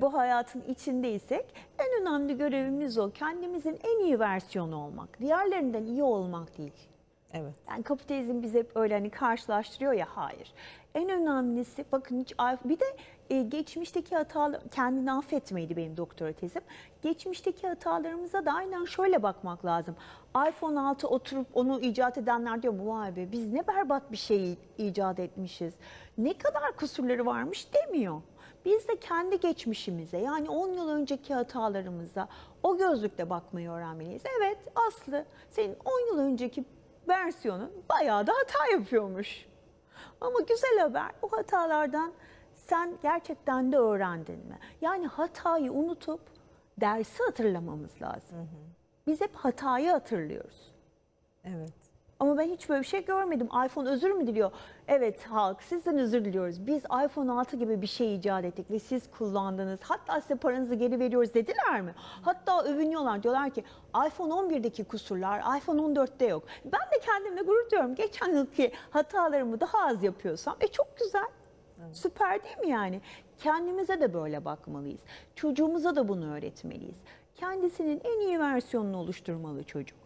Bu hayatın içindeysek en önemli görevimiz o. Kendimizin en iyi versiyonu olmak. Diğerlerinden iyi olmak değil. Evet. Yani kapitalizm bizi hep öyle hani karşılaştırıyor ya hayır. En önemlisi bakın hiç bir de e, geçmişteki hatalar kendini affetmeydi benim doktora tezim. Geçmişteki hatalarımıza da aynen şöyle bakmak lazım. iPhone 6 oturup onu icat edenler diyor vay be biz ne berbat bir şey icat etmişiz. Ne kadar kusurları varmış demiyor. Biz de kendi geçmişimize yani 10 yıl önceki hatalarımıza o gözlükle bakmayı öğrenmeliyiz. Evet Aslı senin 10 yıl önceki versiyonun bayağı da hata yapıyormuş. Ama güzel haber o hatalardan sen gerçekten de öğrendin mi? Yani hatayı unutup dersi hatırlamamız lazım. Biz hep hatayı hatırlıyoruz. Evet. Ama ben hiç böyle bir şey görmedim. iPhone özür mü diliyor? Evet halk sizden özür diliyoruz. Biz iPhone 6 gibi bir şey icat ettik ve siz kullandınız. Hatta size paranızı geri veriyoruz dediler mi? Hatta övünüyorlar. Diyorlar ki iPhone 11'deki kusurlar iPhone 14'te yok. Ben de kendimle gurur duyuyorum. Geçen yılki hatalarımı daha az yapıyorsam. E çok güzel. Süper değil mi yani? Kendimize de böyle bakmalıyız. Çocuğumuza da bunu öğretmeliyiz. Kendisinin en iyi versiyonunu oluşturmalı çocuk.